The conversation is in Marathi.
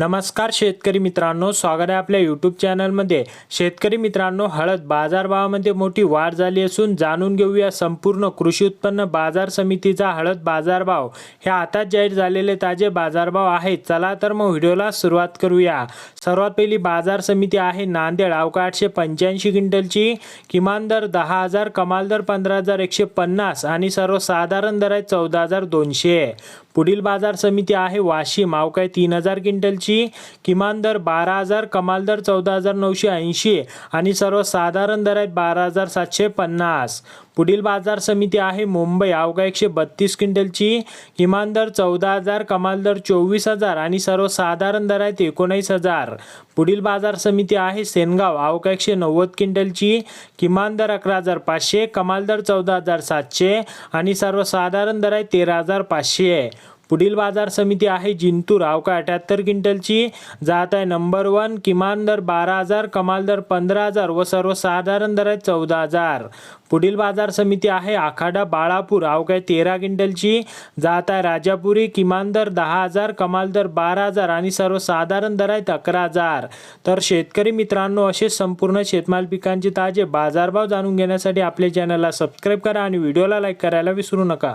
नमस्कार शेतकरी मित्रांनो स्वागत आहे आपल्या यूट्यूब चॅनलमध्ये शेतकरी मित्रांनो हळद बाजारभावामध्ये मोठी वाढ झाली असून जाणून घेऊया संपूर्ण कृषी उत्पन्न बाजार समितीचा हळद बाजारभाव. हे आताच जाहीर झालेले ताजे बाजारभाव आहेत. चला तर मग व्हिडिओला सुरुवात करूया. सर्वात पहिली बाजार समिती आहे नांदेड. अवका आठशे पंच्याऐंशी क्विंटलची. किमान दर दहा हजार कमाल दर पंधरा हजार एकशे पन्नास आणि सर्वसाधारण दर आहे चौदा हजार दोनशे. पुढील बाजार समिती आहे. वाशिम अवकाय तीन हजार क्विंटलची किमान दर बारा हजार कमाल दर चौदा हजार नऊशे ऐंशी आणि सर्वसाधारण दर आहेत बारा हजार सातशे पन्नास. पुढील बाजार समिती आहे. मुंबई अवघा एकशे बत्तीस क्विंटलची किमान दर चौदा हजार कमाल दर चोवीस हजार आणि सर्वसाधारण दर आहेत एकोणीस हजार. पुढील बाजार समिती आहे. सेनगाव अवघा एकशे नव्वद क्विंटलची किमान दर अकरा हजार पाचशे कमाल दर चौदा हजार सातशे आणि सर्वसाधारण दर आहे तेरा हजार पाचशे. पुढील बाजार समिती आहे जिंतूर अवका अठ्याहत्तर क्विंटलची जात आहे. नंबर वन किमान दर बारा हजार कमाल दर पंधरा हजार व सर्वसाधारण दर आहे चौदा हजार. पुढील बाजार समिती आहे आखाडा बाळापूर. अवकाय तेरा क्विंटलची जात आहे राजापुरी किमान दर दहा हजार कमाल दर बारा हजार आणि सर्वसाधारण दर आहेत अकरा हजार. तर शेतकरी मित्रांनो असे संपूर्ण शेतमाल पिकांचे ताजे बाजारभाव जाणून घेण्यासाठी आपल्या चॅनलला सबस्क्राईब करा आणि व्हिडिओला लाईक करायला विसरू नका.